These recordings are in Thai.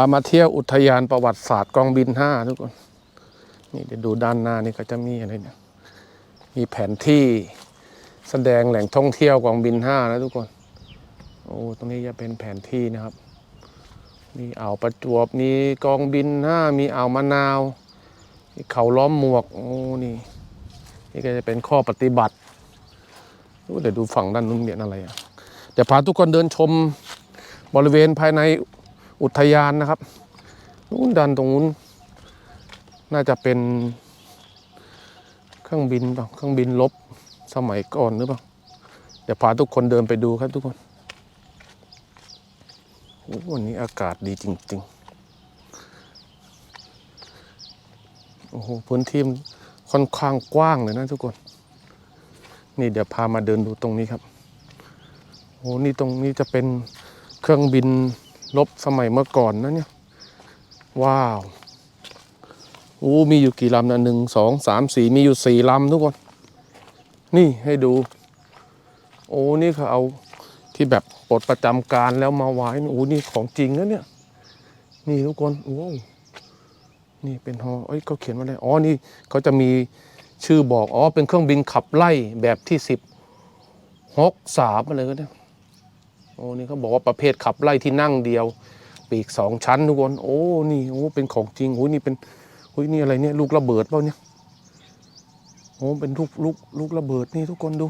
ามาเที่ยวอุทยานประวัติศาสตร์กองบินห้าทุกคน นี่เดี๋ยวดูด้านหน้านี่ก็จะมีอะไรเนี่ย มีแผนที่แสดงแหล่งท่องเที่ยวกองบินห้านะทุกคน โอ้ตรงนี้จะเป็นแผนที่นะครับ มีอ่าวประจวบ มีกองบินห้ามีอ่าวมะนาวมีเขาล้อมหมวก โอ้นี่นี่ก็จะเป็นข้อปฏิบัติเดี๋ยวดูฝั่งด้านนู้นเนี่ยอะไรอะเดี๋ยวพาทุกคนเดินชมบริเวณภายใน อุทยานนะครับนู้นดันตรงนู้นน่าจะเป็น เครื่องบินเปล่าเครื่องบินลบสมัยก่อนหรือเปล่าเดี๋ยวพาทุกคนเดินไปดูครับทุกคนวันนี้อากาศดีจริงๆ โอ้โหพื้นที่ค่อนข้างกว้างเลยนะทุกคน นี่เดี๋ยวพามาเดินดูตรงนี้ครับ โอ้นี่ตรงนี้จะเป็นเครื่องบิน ลบสมัยเมื่อก่อนนะเนี่ย ว้าวโอ้มีอยู่กี่ลำนะหนึ่งสองสามสี่มีอยู่สี่ลำทุกคน นี่ให้ดู โอ้นี่เขาเอาที่แบบปลดประจำการแล้วมาไว้นี่โอ้นี่ของจริงนะเนี่ย นี่ทุกคนโอ้นี่เป็นฮอเอ้ยเขาเขียนว่าอะไรอ๋อนี่เขาจะมีชื่อบอกอ๋อเป็นเครื่องบินขับไล่แบบที่สิบฮกสามอะไรก็ได้ โอ้นี่เขาบอกว่าประเภทขับไล่ที่นั่งเดียว ปีกสองชั้นทุกคนโอ้นี่โอ้เป็นของจริงโอ้นี่เป็นโอ้ยนี่อะไรเนี่ยลูกระเบิดเปล่าเนี่ยโอ้เป็นลูกลูกลูกระเบิดนี่ทุกคนดู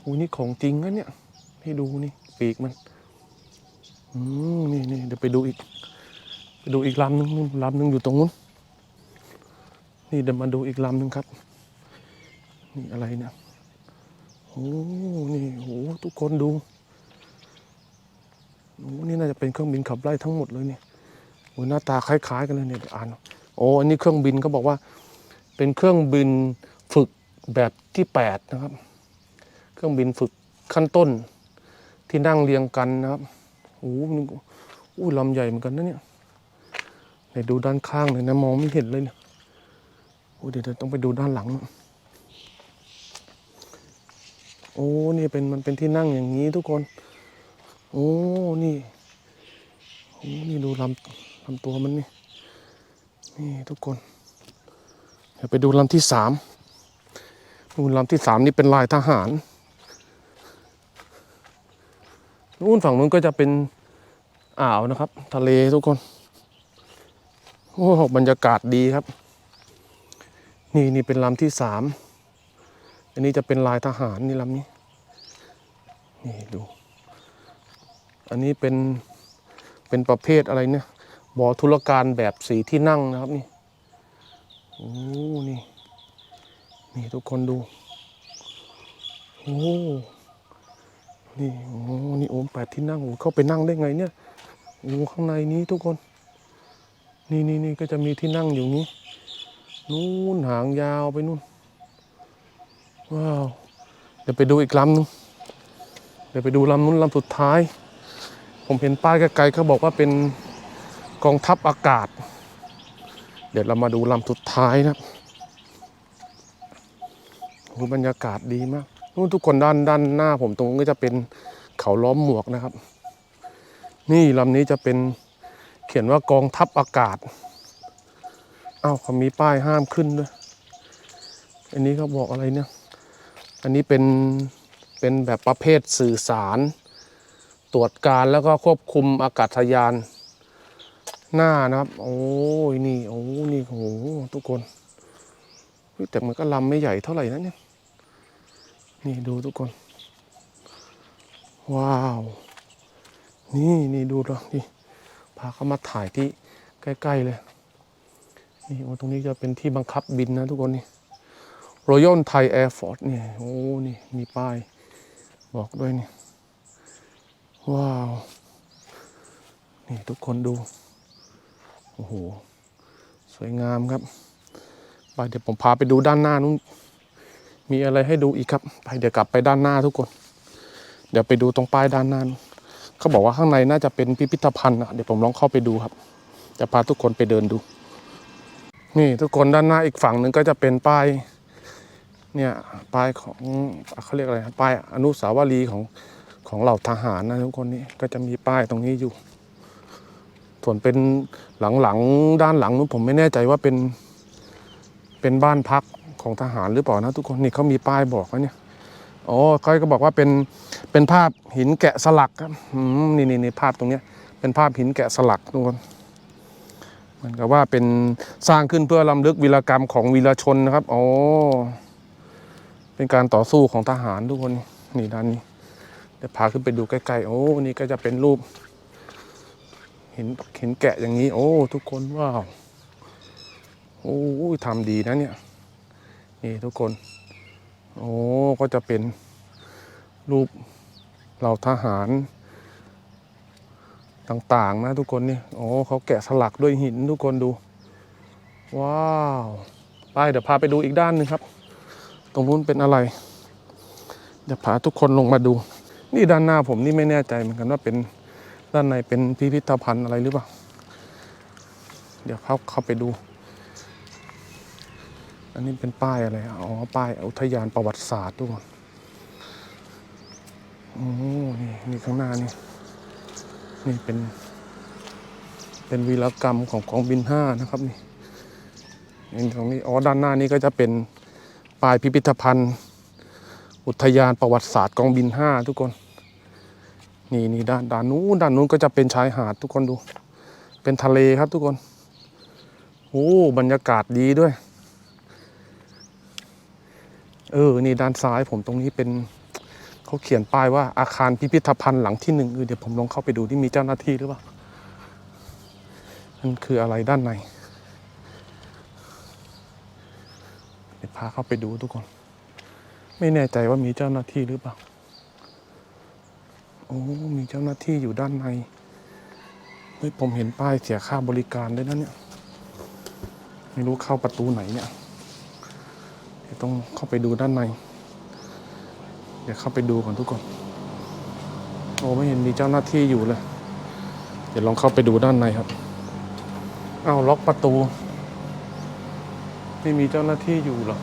โอ้นี่ของจริงนะเนี่ยให้ดูนี่ปีกมันอืมนี่นี่เดี๋ยวไปดูอีกไปดูอีกลำหนึงนู่นลำหนึ่งอยู่ตรงนู้นนี่เดี๋ยวมาดูอีกลำหนึ่งครับ นี่อะไรเนี่ยโอ้นี่โอ้ทุกคนดู โอ้นี่น่าจะเป็นเครื่องบินขับไล่ทั้งหมดเลยเนี่ยโอ้หน้าตาคล้ายๆกันเลยเนี่ยอ่านโอ้อันนี้เครื่องบินเขาบอกว่า เป็นเครื่องบินฝึกแบบที่แปดนะครับ เครื่องบินฝึกขั้นต้น ที่นั่งเรียงกันนะครับโอ้นี่โอ้ลำใหญ่เหมือนกันนะเนี่ยไหนดูด้านข้างเลยนะมองไม่เห็นเลยเนี่ยโอ้เดี๋ยวต้องไปดูด้านหลัง โอ้นี่เป็นมันเป็นที่นั่งอย่างนี้ทุกคน โอ้ นี่ โอ้ นี่ดูลำลำตัวมันนี่ นี่ทุกคน เดี๋ยวไปดูลำที่สามนู่นลำที่สามนี่เป็นลายทหาร นู่นฝั่งนู้นก็จะเป็นอ่าวนะครับ ทะเลทุกคน โอ้บรรยากาศดีครับ นี่นี่เป็นลำที่สาม อันนี้จะเป็นลายทหารนี่ลำนี้ นี่ดู อันนี้เป็นเป็นประเภทอะไรเนี่ยบ่อธุรการแบบสีที่นั่งนะครับนี่โอ้นี่นี่ทุกคนดูโอ้นี่โอ้นี่โอมแปดที่นั่งโอ้เข้าไปนั่งได้ไงเนี่ยโอ้ข้างในนี้ทุกคน นี่นี่นี่ก็จะมีที่นั่งอยู่นี้นู่นหางยาวไปนู่นว้าวเดี๋ยวไปดูอีกลำหนึงเดี๋ยวไปดูลำนู้นลำสุดท้าย ผมเห็นป้ายไกลๆเขาบอกว่าเป็นกองทัพอากาศ เดี๋ยวเรามาดูลำสุดท้ายนะครับโอ้บรรยากาศดีมากนู่นทุกคนด้านด้านหน้าผมตรงนู้จะเป็นเขาล้อมหมวกนะครับ นี่ลำนี้จะเป็นเขียนว่ากองทัพอากาศอ้าวเขามีป้ายห้ามขึ้นด้วย อันนี้เขาบอกอะไรเนี่ย อันนี้เป็นเป็นแบบประเภทสื่อสาร ตรวจการแล้วก็ควบคุมอากาศยานหน้านะครับ โอ้ยนี่โอ้นี่โอ้โหทุกคนแต่มันก็ลำไม่ใหญ่เท่าไหร่นะเนี่ยนี่ดูทุกคน ว้าว นี่นี่ดูแล้วนี่พาเขามาถ่ายที่ใกล้ ๆ เลยนี่โอ้ตรงนี้จะเป็นที่บังคับบินนะทุกคนนี่ Royal Thai Air Force นี่โอ้นี่มีป้ายบอกด้วยนี่ ว้าว นี่ทุกคนดู โอ้โห สวยงามครับไปเดี๋ยวผมพาไปดูด้านหน้านู้น มีอะไรให้ดูอีกครับ ไปเดี๋ยวกลับไปด้านหน้าทุกคน เดี๋ยวไปดูตรงป้ายด้านหน้านเขาบอกว่าข้างในน่าจะเป็นพิพิธภัณฑ์นะเดี๋ยวผมลองเข้าไปดูครับ จะพาทุกคนไปเดินดู นี่ทุกคนด้านหน้าอีกฝั่งหนึ่งก็จะเป็นป้าย เนี่ยป้ายของเขาเรียกอะไรป้ายอนุสาวรีย์ของ ของเหล่าทหารนะทุกคนนี่ก็จะมีป้ายตรงนี้อยู่ ส่วนเป็นหลังๆด้านหลังนู้นผมไม่แน่ใจว่าเป็นเป็นบ้านพักของทหารหรือเปล่านะ ทุกคนนี่เขามีป้ายบอกไว้เนี่ยอ๋อเขาก็บอกว่าเป็นเป็นภาพหินแกะสลักครับนี่นี่นี่ภาพตรงเนี้ย เป็นภาพหินแกะสลักทุกคนเหมือนกับว่าเป็นสร้างขึ้นเพื่อลำลึกวีรกรรมของวีรชนนะครับอ๋อเป็นการต่อสู้ของทหารทุกคนนี่ด้านนี้ ดี๋ยวพาขึ้นไปดูใกล้ๆ โอ้ นี่ก็จะเป็นรูป เห็นเห็นแกะอย่างนี้ โอ้ ทุกคนว้าว โอ้ทำดีนะเนี่ย นี่ทุกคน โอ้ ก็จะเป็นรูปเหล่าทหาร ต่างๆ นะทุกคนนี่ โอ้เขาแกะสลักด้วยหินทุกคนดู ว้าวไปเดี๋ยวพาไปดูอีกด้านหนึ่งครับ ตรงนู้นเป็นอะไร เดี๋ยวพาทุกคนลงมาดู นี่ด้านหน้าผมนี่ไม่แน่ใจเหมือนกันว่าเป็นด้านในเป็นพิพิธภัณฑ์อะไรหรือเปล่า เดี๋ยวเขาเข้าไปดู อันนี้เป็นป้ายอะไร อ๋อ ป้ายอุทยานประวัติศาสตร์ทุกคนโอ้นี่นี่ข้างหน้านี่ นี่เป็น เป็นวีรกรรมของกองบินห้านะครับนี่นี่ตรงนี้ อ๋อ ด้านหน้านี้ก็จะเป็นป้ายพิพิธภัณฑ์ อุทยานประวัติศาสตร์กองบินห้าทุกคน นี่นี่ด้านด้านนู้นด้านนู้นก็จะเป็นชายหาดทุกคนดู เป็นทะเลครับทุกคนโอ้บรรยากาศดีด้วย เออ นี่ด้านซ้ายผมตรงนี้เป็นเขาเขียนป้ายว่าอาคารพิพิธภัณฑ์หลังที่หนึ่งเออเดี๋ยวผมลองเข้าไปดูที่มีเจ้าหน้าที่หรือเปล่ามันคืออะไรด้านในเดี๋ยวพาเข้าไปดูทุกคน ไม่แน่ใจว่ามีเจ้าหน้าที่หรือเปล่า อ้มีเจ้าหน้าที่อยู่ด้านในเฮ้ยผมเห็นป้ายเสียค่าบริการด้วยนะเนี่ย ไม่รู้เข้าประตูไหนเนี่ยเดี๋ยวต้องเข้าไปดูด้านใน เดี๋ยวเข้าไปดูก่อนทุกคนโอ้ไม่เห็นมีเจ้าหน้าที่อยู่เลย เดี๋ยวลองเข้าไปดูด้านในครับอ้าวล็อกประตู ไม่มีเจ้าหน้าที่อยู่หรอ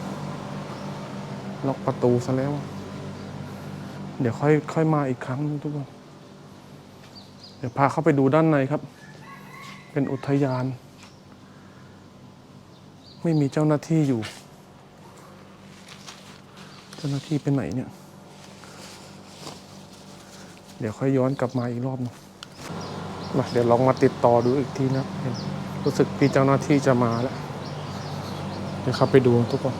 ล็อกประตูซะแล้ว เดี๋ยวค่อยค่อยมาอีกครั้งทุกคน เดี๋ยวพาเข้าไปดูด้านในครับ เป็นอุทยาน ไม่มีเจ้าหน้าที่อยู่ เจ้าหน้าที่เป็นไหนเนี่ย เดี๋ยวค่อยย้อนกลับมาอีกรอบหนึงมาเดี๋ยวลองมาติดต่อดูอีกทีนะเห็นรู้สึกพี่เจ้าหน้าที่จะมาแล้ว เดี๋ยวเข้าไปดูทุกคน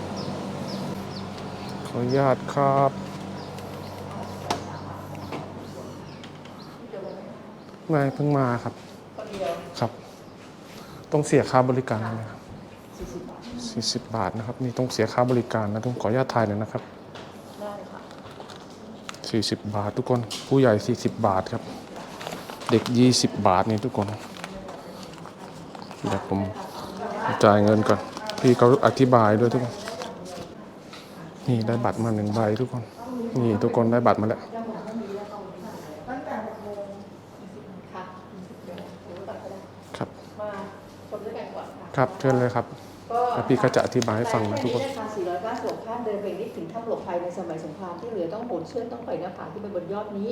ขออนุญาตครับ ไม่เพิ่งมาครับครับ ต้องเสียค่าบริการไหมครับสี่สิบบาทนะครับนี่ต้องเสียค่าบริการนะต้องขออนุญาตถ่ายหน่อยนะครับได้ค่ะสี่สิบบาททุกคนผู้ใหญ่สี่สิบบาทครับ เด็กยี่สิบบาทนี่ทุกคนเดี๋ยวผมจ่ายเงินก่อนพี่เขาอธิบายด้วยทุกคนนี่ได้บัตรมาหนึ่งใบทุกคน นี่ทุกคนได้บัตรมาแล้ว ค่ะเดี๋ยวผมตัดไปแล้ว ครับ มาชมด้วยกันก่อน ค่ะครับเชิญเลยครับก็แล้วพี่ก็จะอธิบายให้ฟังนะทุกคนในราคา400ส่วนข้ามเดินไปนิดถึงถ้ำหลบภัยในสมัยสงครามที่เหลือต้องโหนเชือกต้องปล่อยหน้าผาที่ไปบนยอดนี้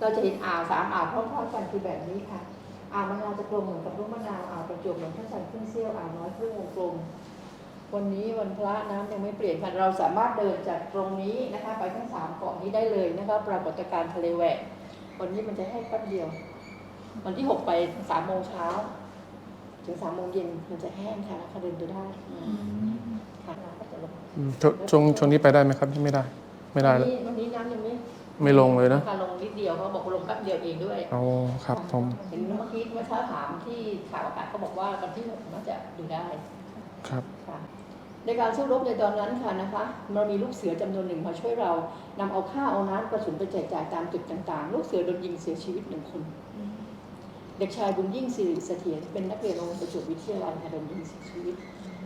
เราจะเห็นอ่าวสามอ่าวพร้อมๆกันคือแบบนี้ค่ะ อ่าวมะนาวจะกลมเหมือนกับลูกมะนาวอ่าวประจวบเหมือนพระจันทร์ครึ่งเสี้ยวอ่าวน้อยครึ่งวงกลม วันนี้วันพระน้ำยังไม่เปลี่ยนค่ะเราสามารถเดินจากตรงนี้นะคะ ไปทั้งสามเกาะนี้ได้เลยนะคะปรากฏการณ์ทะเลแหวกวันนี้มันจะให้แป๊บเดียว วันที่หกไปสามโมงเช้า ถึงสามโมงเย็นมันจะแห้งค่ะแล้วก็เดินไปได้ค่ะน้ำก็จะลงอืมชช่วงช่วงนี้ไปได้ไหมครับไม่ได้ ไม่ได้แล้ววันนี้วันนี้น้ำยังไม่ไม่ลงเลยนะ ค่ะลงนิดเดียวเขาบอกลงแป๊บเดียวเองด้วยเอาครับผมเห็นเมื่อกี้เมื่อเช้าถามที่ข่าวอากาศเขาบอกว่าวันที่หกน่าจะดูได้ครับค่ะ ในการสู้รบในตอนนั้นค่ะนะคะเรามีลูกเสือจำนวนหนึ่งมาช่วยเรานำเอาข้าวเอาน้ำกระสุนไปแจกจ่ายตามจุดต่างๆ ลูกเสือโดนยิงเสียชีวิตหนึ่งคน เด็กชายบุญยิ่งสิริเสถียรเป็นนักเรียนโรงเรียนประจวบวิทยาลัยค่ะโดนยิงเสียชีวิต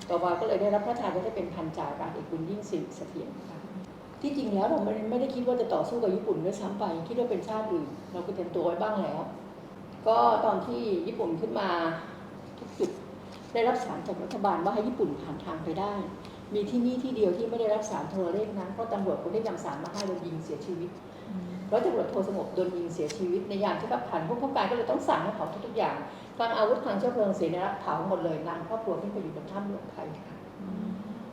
ต่อมาก็เลยได้รับพระทานว่าได้เป็นพันจ่าอากาศเอกบุญยิ่งสิริเสถียรค่ะที่จริงแล้วเราไม่ได้คิดว่าจะต่อสู้กับญี่ปุ่นด้วยซ้ำไปคิดว่าเป็นชาติอื่นเราก็เตรียมตัวไว้บ้างแล้ว ก็ตอนที่ญี่ปุ่นขึ้นมาทุกจุดได้รับสารจากรัฐบาลว่าให้ญี่ปุ่นผ่านทางไปได้ มีที่นี่ที่เดียวที่ไม่ได้รับสารโทรเลขนั้นเพราะตำรวจคนได้นำสารมาให้โดนยิงเสียชีวิต ร้อยตำรวจโทสงบโดนยิงเสียชีวิตในยามที่ขับผ่านผู้พบการก็เลยต้องสั่งให้เผาทุกๆอย่างทางอาวุธทางเชื้อเพลิงเสียนะเผาหมดเลยนางครอบครัวขึ้นไปอยู่บนถ้ำหลบภัยค่ะ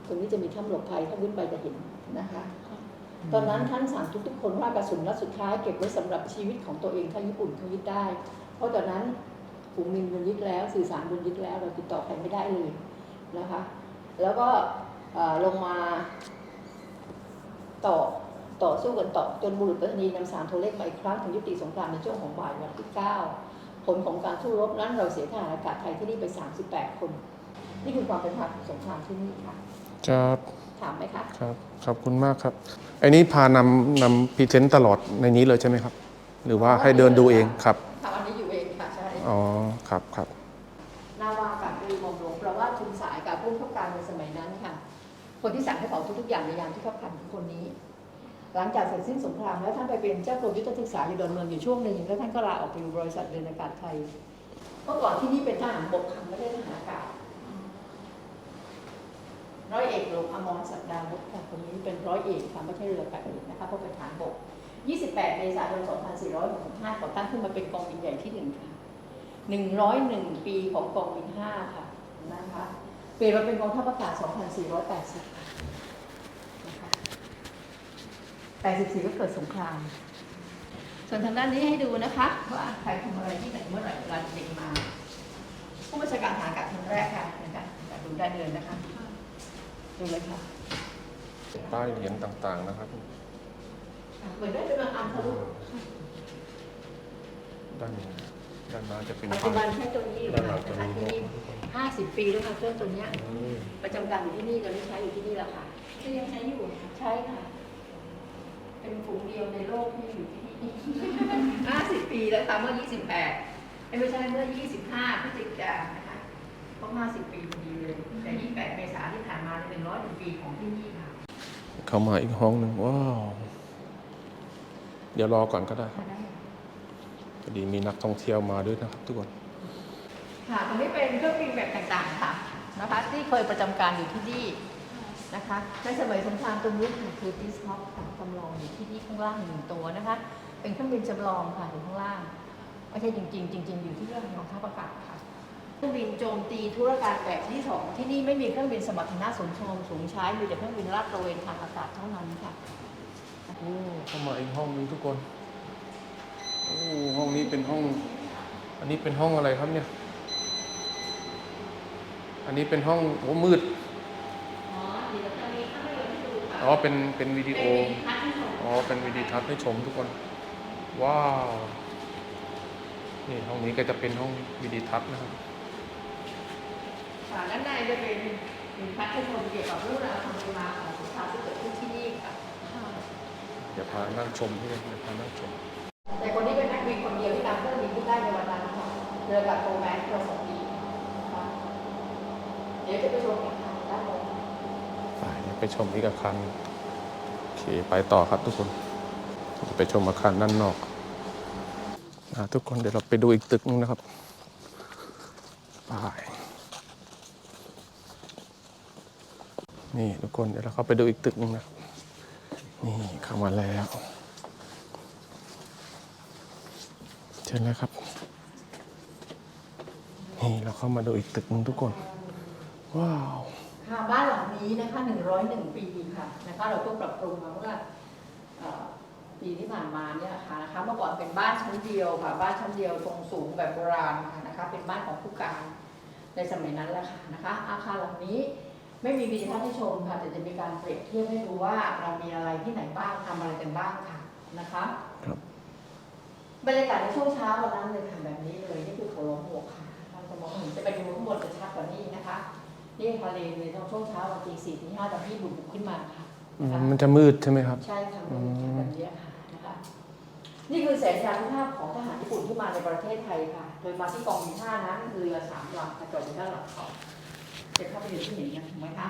ตรงนี้จะมีถ้ำหลบภัยถ้าขึ้นไปจะเห็นนะคะ ตอนนั้นท่านสั่งทุกๆ คนว่ากระสุนนัดสุดท้ายเก็บไว้สำหรับชีวิตของตัวเองถ้าญี่ปุ่นเขายึดได้ เพราะตอนนั้นฝูงมินโดนยึดแล้วสื่อสารโดนยึดแล้วเราติดต่อใครไม่ได้เลยนะคะ แล้วก็เอ่อลงมาต่อ ต่อสู้กันต่อจนบุรุษไปรษณีย์นำสารโทรเลขมาอีกครั้งถึงยุติสงครามในช่วงของบ่ายวันที่ 9 ผลของการสู้รบนั้นเราเสียทหารอากาศไทยที่นี่ไป 38 คน นี่คือความเป็นมาของสงครามที่นี่ค่ะครับถามไหมคะครับขอบคุณมากครับไอ้นี้พานำนำพรีเซนต์ตลอดในนี้เลยใช่ไหมครับ หรือว่าให้เดินดูเองครับค่ะวันนี้อยู่เองค่ะใช่อ๋อครับครับนาวาอากาศตรีหม่อมหลวงประว่าชุมสายกับผู้เข้าการในสมัยนั้นค่ะ คนที่สั่งให้เผาทุกๆอย่างในยามที่เขาพันคือคนนี้ หลังจากเสร็จสิ้นสงครามแล้วท่านไปเป็นเจ้ากรมยุทธศึกษาอยู่ดอนเมืองอยู่ช่วงหนึ่งแล้วท่านก็ลาออกไปอยู่บริษัทเดินอากาศไทยเมื่อก่อนที่นี่เป็นทหารบกค่ะไม่ได้ทหารอากาศร้อยเอกหลวงอมรศักดาวุฒิค่ะคนนี้เป็นร้อยเอกค่ะไม่ใช่เรืออากาศเอกนะคะเพราะเป็นทหารบก 28 เมษายน 2465ก่อตั้งขึ้นมาเป็นกองบินใหญ่ที่หนึ่งค่ะ 101 ปีของกองบิน5ค่ะนะคะเปลี่ยนมาเป็นกองทัพอากาศ 2480นะคะ 84 ก็เกิดสงคราม ส่วนทางด้านนี้ให้ดูนะคะว่าใครทำอะไรที่ไหนเมื่อไหร่เวลาเด็กมา ผู้บัญชาการทหารอากาศคนแรกค่ะนะคะดูได้เลยนะคะ ดูเลยค่ะป้ายเหรียญต่างๆนะครับเหมือนได้เป็นบางอันทะลุด้านนี้ด้านหน้าจะเป็นปัจป้าจุยบันแค่ตัวนี้อยู่ด้านหนะลังจะคะมีที่นนี่กห้าสิบปีแล้วค่ะเครื่องตัวเนี้ยอืมประจำการอยู่ที่นี่ตอนนี้ใช้อยู่ที่นี่แหละค่ะก็ยังใช้อยู่นะใช่ค่ะ เป็นฝูงเดียวในโลกที่อยู่ที่นี่ห้าสิบปีแล้วตามเมื่อยี่สิบแปดไม่ใช่เมื่อยี่สิบห้าพฤศจิกายนนะคะเพราะห้าสิบปีพอดีเลย แต่ยี่แปดเมษาที่ผ่านมาเป็นร้อยหนึ่งปีของที่นี่ค่ะ เข้ามาอีกห้องหนึ่งว้าว เดี๋ยวรอก่อนก็ได้ครับพอดีมีนักท่องเที่ยวมาด้วยนะครับทุกคน ค่ะตรงนี้เป็นเครื่องบินแบบต่างๆค่ะนะคะที่เคยประจำการอยู่ที่นี่ นะคะในสมัยสงครามตรงนี้คือดิสฮอปค่ะจำลองอยู่ที่นี่ข้างล่างหนึ่งตัวนะคะ เป็นเครื่องบินจำลองค่ะอยู่ข้างล่างไม่ใช่จริง ๆ จริง ๆ อยู่ที่เรื่องกองทัพอากาศค่ะเครื่องบินโจมตีธุรการแบบที่สองที่นี่ไม่มีเครื่องบินสมรรถนะสูงชมสูงใช้มีแต่เครื่องบินลาดตระเวนทางอากาศเท่านั้นค่ะโอ้เข้ามาอีกห้องนึงทุกคนโอ้ห้องนี้เป็นห้อง อันนี้เป็นห้องอะไรครับเนี่ย อันนี้เป็นห้องโอ้มืด อ๋อเดี๋ยวตอนนี้ก็ไม่ย อมให้ดูค่ะอ๋อเป็นเป็นวิดีโอเป็นวิดีทัศน์ให้ชมอ๋อเป็นวิดีทัศน์ให้ชมทุกคน ว้าว นี่ห้องนี้ก็จะเป็นห้องวิดีทัศน์นะครับค่ะด้านในจะเป็นวิดีทัศน์ให้ชมเกี่ยวกับเรื่องราวความเป็นมาของสงครามที่เกิดขึ้นที่นี่ค่ะเดี๋ยวพานั่งชมที่นี่เดี๋ยวพานั่งชม แต่คนนี้เป็นนักบินคนเดียวที่นำเครื่องบินขึ้นได้ในวันนั้นค่ะเรือกับโตแมนตัวสองปีค่ะเดี๋ยวจะไปชมกันค่ะด้านบน ไปชมอีกอาคารโอเคไปต่อครับทุกคนจะไปชมอาคารด้านนอกอ่าทุกคนเดี๋ยวเราไปดูอีกตึกนึงนะครับไปนี่ทุกคนเดี๋ยวเราเข้าไปดูอีกตึกนึงนะนี่เข้ามาแล้วเชิญเลยครับนี่เราเข้ามาดูอีกตึกนึงทุกคน ว้าว ค่ะบ้านหลังนี้นะคะ101 ปีค่ะนะคะเราก็ปรับปรุงมาเมื่อเอ่อปีที่ผ่านมาเนี่ยค่ะนะคะเมื่อก่อนเป็นบ้านชั้นเดียวค่ะ บ้านชั้นเดียวทรงสูงแบบโบราณค่ะนะคะ เป็นบ้านของผู้การในสมัยนั้นแหละค่ะนะคะ อาคารหลังนี้ไม่มีวิดีทัศน์ให้ชมค่ะแต่จะมีการเปรียบเทียบให้ดูว่าเรามีอะไรที่ไหนบ้างทำอะไรกันบ้างค่ะนะคะครับบรรยากาศในช่วงเช้าวันนั้นเลยค่ะแบบนี้เลยนี่คือเขาล้อมหมวกค่ะเราจะมองเห็นจะไปดูข้างบนจะชัดกว่านี้นะคะ นี่ทะเลเลยตอนช่วงเช้าวันตีสี่ตีห้าตอนที่บุกขึ้นมาค่ะอืมมันจะมืดใช่ไหมครับ ใช่ค่ะอืมันมแบบนี้ค่ะนะคะนี่คือแสนยานุภาพของทหารญี่ปุ่นที่มาในประเทศไทยค่ะ โดยมาที่กองบินห้านั้นเรือสามลำค่ะจอดอยู่ด้านหลังเขาจะเข้าไปอยู่ที่เห็นกันถูกไหมคะ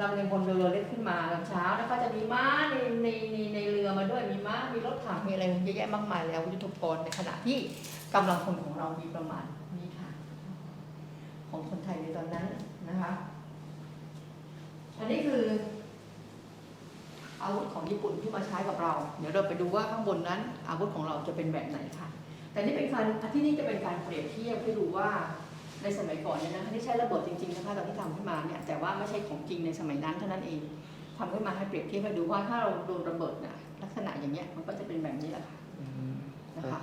ลำหนึ่งบนเรือเล็กขึ้นมาตอนเช้าแล้วก็จะมีม้าในในในในเรือมาด้วยมีม้ามีรถถังมีอะไรเยอะแยะมากมายแล้วยุทโธปกรณ์ในขณะที่กำลังคนของเรามีประมาณนี้ค่ะ ของคนไทยในตอนนั้น นะคะ อันนี้คือ อาวุธของญี่ปุ่นที่มาใช้กับเรา เดี๋ยวเราไปดูว่าข้างบนนั้น อาวุธของเราจะเป็นแบบไหนค่ะ แต่นี่เป็นการที่นี่จะเป็นการเปรียบเทียบให้ดูว่าในสมัยก่อนเนี่ยนะคะนี่ใช้ระเบิดจริงๆนะคะตอนที่ทำขึ้นมาเนี่ยแต่ว่าไม่ใช่ของจริงในสมัยนั้นเท่านั้นเองทำขึ้นมาให้เปรียบเทียบให้ดูว่าถ้าเราโดนระเบิดน่ะลักษณะอย่างเงี้ยมันก็จะเป็นแบบนี้แหละค่ะนะคะ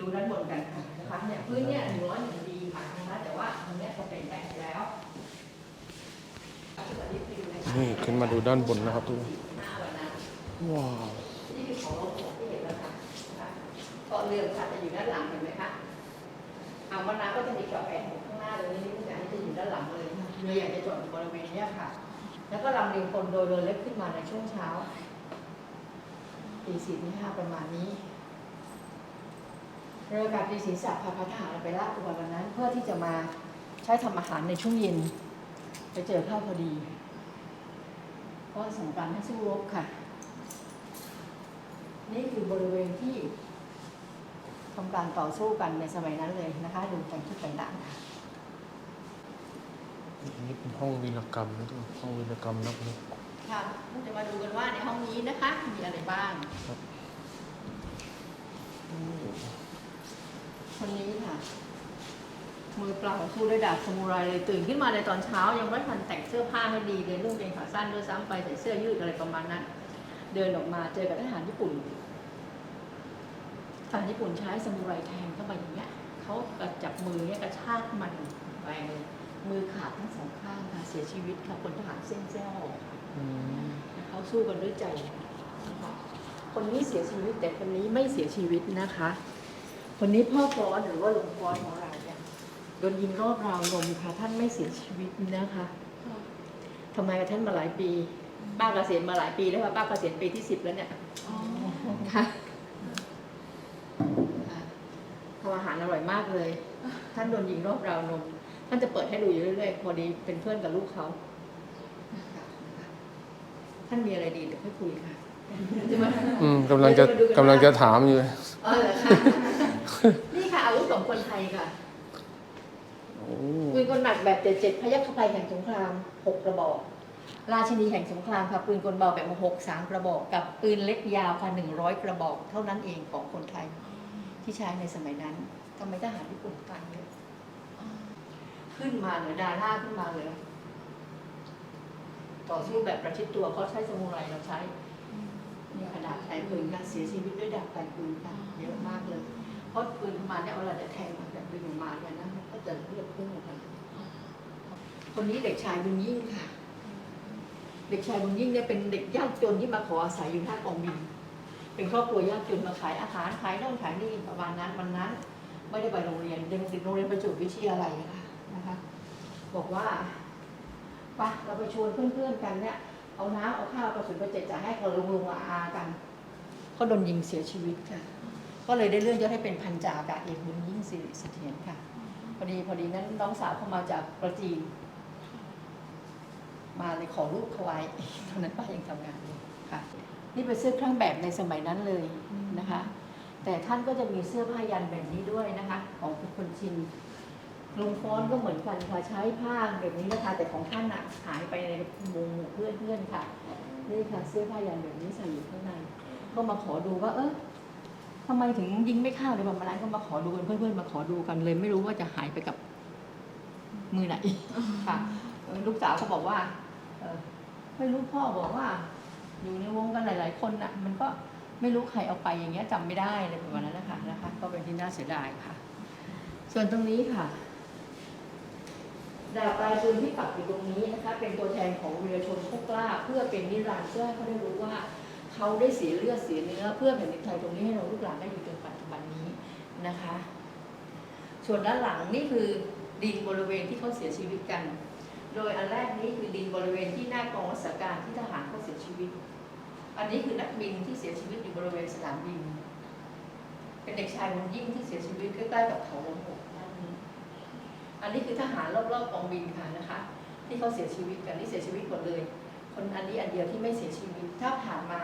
ดูด้านบนกันค่ะนะคะเนี่ยพื้นเนี่ยหนึ่งร้อยหนึ่ง ดีค่ะนะคะแต่ว่าตรงเนี้ยจะเป็นแบบแล้วนี่ขึ้นมาดูด้านบนนะครับทุกคนหน้าวันนั้นว้าวนี่คือของเราของที่เห็นแล้วค่ะนะคะก็เรือค่ะจะอยู่ด้านหลังเห็นไหมคะอ่างมะนาวก็จะมีกระแปงข้างหน้าเลยนี่ทุกอย่างจะอยู่ด้านหลังเลยเรืออยากจะจอดอยู่บริเวณเนี้ยค่ะ แล้วก็ลำเลียงคนโดยเรือเล็กขึ้นมาในช่วงเช้าตีสี่ตีห้าประมาณนี้ เรืออากาศตรีศรีศักดิ์พาพระทหารไปลาดตระเวนวันนั้น เพื่อที่จะมาใช้ทำอาหารในช่วงเย็น ไปเจอเข้าพอดี ก็ส่งการให้สู้รบค่ะ นี่คือบริเวณที่ทำการต่อสู้กันในสมัยนั้นเลยนะคะ ดูแต่งชุดต่างๆค่ะนี่เป็นห้องวีรกรรมนะทุกคนห้องวีรกรรมนักรบค่ะเราจะมาดูกันว่าในห้องนี้นะคะ มีอะไรบ้างครับ คนนี้ค่ะ มือเปล่าสู้ด้วยดาบซามูไรเลยตื่นขึ้นมาในตอนเช้า ยังไม่ทันแต่งเสื้อผ้าให้ดีเลยนุ่งเกงขาสั้นด้วยซ้ำไปใส่เสื้อยืดอะไรประมาณนั้น เดินออกมาเจอกับทหารญี่ปุ่นทหารญี่ปุ่นใช้ซามูไรแทงเข้าไปอย่างเงี้ยเขากระจับมือเนี่ยกระชากมันแรงเลยมือขาดทั้งสองข้างค่ะเสียชีวิตค่ะพลทหารเส้นแจ้วอืมเขาสู้กันด้วยใจนะคะคนนี้เสียชีวิตแต่คนนี้ไม่เสียชีวิตนะคะ คนนี้พ่อฟ้อนหรือว่าหลวงฟ้อนของเราเนี่ยโดนยิงรอบราวนมค่ะ ท่านไม่เสียชีวิตนะคะทำไมกับท่านมาหลายปี ป้าเกษียณมาหลายปีแล้วค่ะป้าเกษียณปีที่สิบแล้วเนี่ยค่ะค่ะทำอาหารอร่อยมากเลย ท่านโดนยิงรอบราวนม ท่านจะเปิดให้ดูอยู่เรื่อยๆ พอดีเป็นเพื่อนกับลูกเขานะคะท่านมีอะไรดีเดี๋ยวค่อยคุยค่ะจะมาอืมกำลังจะกำลังจะถามอยู่เลยอ๋อเหรอคะ นี่ค่ะอาวุธของคนไทยค่ะโอ้ปืนกลหนักแบบเจ็ดเจ็ดพยัคฆ์ภัยแห่งสงครามหกกระบอก ราชินีแห่งสงครามค่ะปืนกลเบาแบบหกสามกระบอก กับปืนเล็กยาวค่ะหนึ่งร้อยกระบอก เท่านั้นเองของคนไทย ที่ใช้ในสมัยนั้นทำไมทหารญี่ปุ่นตายเยอะขึ้นมาเลยดาหน้าขึ้นมาเลย ต่อสู้แบบประชิดตัวเขาใช้สมุไรเราใช้เนี่ยขนาดใช้ปืนค่ะเสียชีวิตด้วยดาบไกปืนค่ะเยอะมากเลยเพราะปืนมาเนี่ยเวลาจะแทงมันแบบดึงออกมาเนี่ยนะมันก็จะเลือดพุ่งออกมาคนนี้เด็กชายบุญยิ่งค่ะ เด็กชายบุญยิ่งเนี่ยเป็นเด็กยากจนที่มาขออาศัยอยู่ท่ากองบิน เป็นครอบครัวยากจนมาขายอาหารขายโน่นขายนี่ประมาณนั้นวันนั้น ไม่ได้ไปโรงเรียนเด็กโรงเรียนประจวบวิทยาลัยนะคะนะคะ บอกว่าไปเราไปชวนเพื่อนๆกันเนี่ยเอาน้ำเอาข้าวกระสุนไปแจกจ่ายให้กับลุงลุงอาอากันเขาโดนยิงเสียชีวิตค่ะ ก็เลยได้เลื่อนยศให้เป็นพันจ่าอากาศเอกบุญยิ่งสิริเสถียรค่ะ พอดีพอดีนั้นน้องสาวเข้ามาจากประจีนมาเลยขอรูปเขาไว้ตอนนั้นป้ายังทำงานอยู่ค่ะ นี่เป็นเสื้อเครื่องแบบในสมัยนั้นเลยนะคะ แต่ท่านก็จะมีเสื้อผ้ายันแบบนี้ด้วยนะคะ ของคนชินลุงฟ้อนก็เหมือนกันค่ะใช้ผ้าแบบนี้นะคะแต่ของท่านอะหายไปในมุงเพื่อนเพื่อนๆค่ะนี่ค่ะเสื้อผ้ายันแบบนี้ใส่อยู่ข้างในก็มาขอดูว่าเออทำไมถึงยิงไม่เข้าเลยประมาณนั้นก็มาขอดูกันเพื่อนๆมาขอดูกันเลย ไม่รู้ว่าจะหายไปกับมือไหนค่ะเออลูกสาวเขาบอกว่าเออไม่รู้พ่อบอกว่า อยู่ในวงกันหลาย ๆ คนน่ะ มันก็ไม่รู้ใครเอาไปอย่างเงี้ยจำไม่ได้อะไรประมาณนั้นนะคะนะคะ ก็เป็นที่น่าเสียดายค่ะ ส่วนตรงนี้ค่ะดาบปลายปืนที่ปักอยู่ตรงนี้นะคะ เป็นตัวแทนของวีรชนผู้กล้า เพื่อเป็นนิรันดร์เพื่อให้เขาได้รู้ว่า เขาได้เสียเลือดเสียเนื้อ เพื่อแผ่นดินไทยตรงนี้ให้เราลูกหลานได้อยู่จนปัจจุบันนี้นะคะ ส่วนด้านหลังนี่คือดินบริเวณที่เขาเสียชีวิตกัน โดยอันแรกนี้คือดินบริเวณที่หน้ากองรักษาการที่ทหารเขาเสียชีวิต อันนี้คือนักบินที่เสียชีวิตอยู่บริเวณสนามบิน เป็นเด็กชายบุญยิ่งที่เสียชีวิตใกล้ๆกับเขาวงหกด้านอันนี้คือทหารรอบๆกองบินค่ะนะคะ ที่เขาเสียชีวิตกันนี่เสียชีวิตหมดเลย คนอันนี้อันเดียวที่ไม่เสียชีวิต ถ้าผ่านมา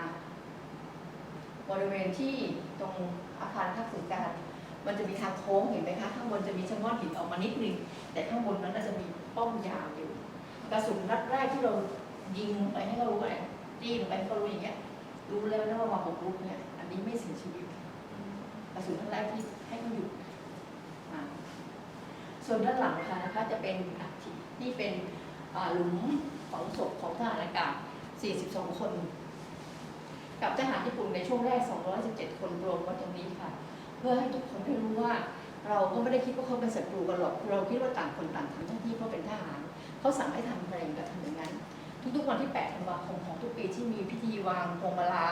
บริเวณที่ตรงอาคารทักษิณการ มันจะมีทางโค้งเห็นไหมคะข้างบนจะมีชะง่อนหินออกมานิดนึง แต่ข้างบนนั้นน่าจะมีป้อมยาวอยู่กระสุนนัดแรกที่เรายิงไปให้เขารู้อะไรจี้ลงไปให้เขารู้อย่างเงี้ย รู้แล้วนะว่ามาหกลูกเนี่ย อันนี้ไม่เสียชีวิตกระสุนนัดแรกที่ให้เขาหยุดส่วนด้านหลังค่ะนะคะจะเป็นอัฐินี่เป็นหลุม ฝังศพของทหารอากาศ 42 คน กับทหารญี่ปุ่นในช่วงแรก 217 คนรวมกันตรงนี้ค่ะ เพื่อให้ทุกคนได้รู้ว่า เราก็ไม่ได้คิดว่าเขาเป็นศัตรูกันหรอก เราคิดว่าต่างคนต่างทำหน้าที่เพราะเป็นทหาร เขาสั่งให้ทำอะไรก็ทำอย่างนั้น ทุกๆวันที่8ธันวาคมของทุกปีที่มีพิธีวางพวงมาลา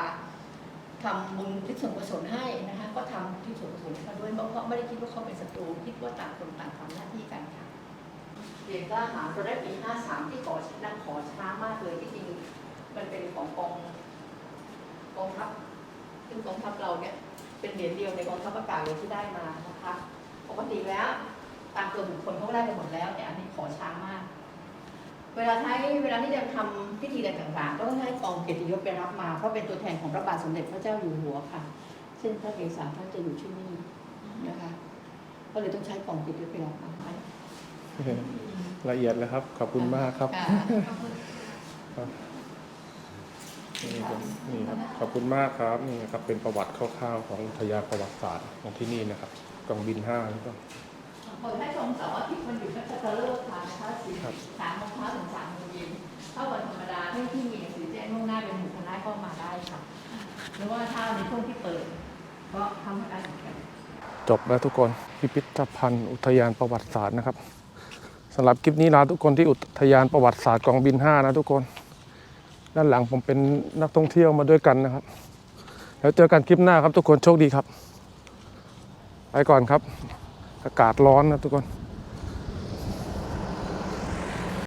ทำบุญทิศส่วนกุศลให้นะคะ ก็ทำที่ส่วนกุศลมาด้วยเพราะไม่ได้คิดว่าเขาเป็นศัตรูคิดว่าต่างคนต่างทำหน้าที่กันค่ะ เหรียญกล้าหาญเราได้ปี53 ที่ขอนักขอช้ามากเลยที่จริงมันเป็นของกองกองทัพซึ่งกองทัพเราเนี่ยเป็นเหรียญเดียวในกองทัพอากาศเลยที่ได้มานะคะปกติแล้วตามตัวบุคคลเขาได้ไปหมดแล้วแต่อันนี้ขอช้ามาก เวลาท้เวลาที่จะทำพิธีอะไรต่างๆ ก็ต้องให้กองเกียรติยศไปรับมาเพราะเป็นตัวแทนของพระบาทสมเด็จพระเจ้าอยู่หัวค่ะ ซึ่งพระเกศาท่านจะอยู่ที่นี่นะคะ ก็เลยต้องใช้กองเกียรติยศไปรับมา ละเอียดเลยครับ ขอบคุณมากครับค่ะนี่ครับนี่ครับ ขอบคุณมากครับ นี่นะครับ เป็นประวัติคร่าวๆของอุทยานประวัติศาสตร์ของที่นี่นะครับ กองบินห้านี่ก็เปิดให้ชมเสาร์อาทิตย์มันอยู่ก็จะเลิกทานนะคะสี่ครับสามโมงเช้าถึงสามโมงเย็นถ้าวันธรรมดาที่ที่มีหนังสือแจ้งล่วงหน้าเป็นหมู่คณะก็มาได้ค่ะ หรือว่าถ้าในช่วงที่เปิด ก็ทำได้เหมือนกันจบแล้วทุกคนพิพิธภัณฑ์อุทยานประวัติศาสตร์นะครับ สำหรับคลิปนี้ลาทุกคนที่อุทยานประวัติศาสตร์กองบินห้านะทุกคน ด้านหลังผมเป็นนักท่องเที่ยวมาด้วยกันนะครับ แล้วเจอกันคลิปหน้าครับทุกคนโชคดีครับ ไปก่อนครับ อากาศร้อนนะทุกคน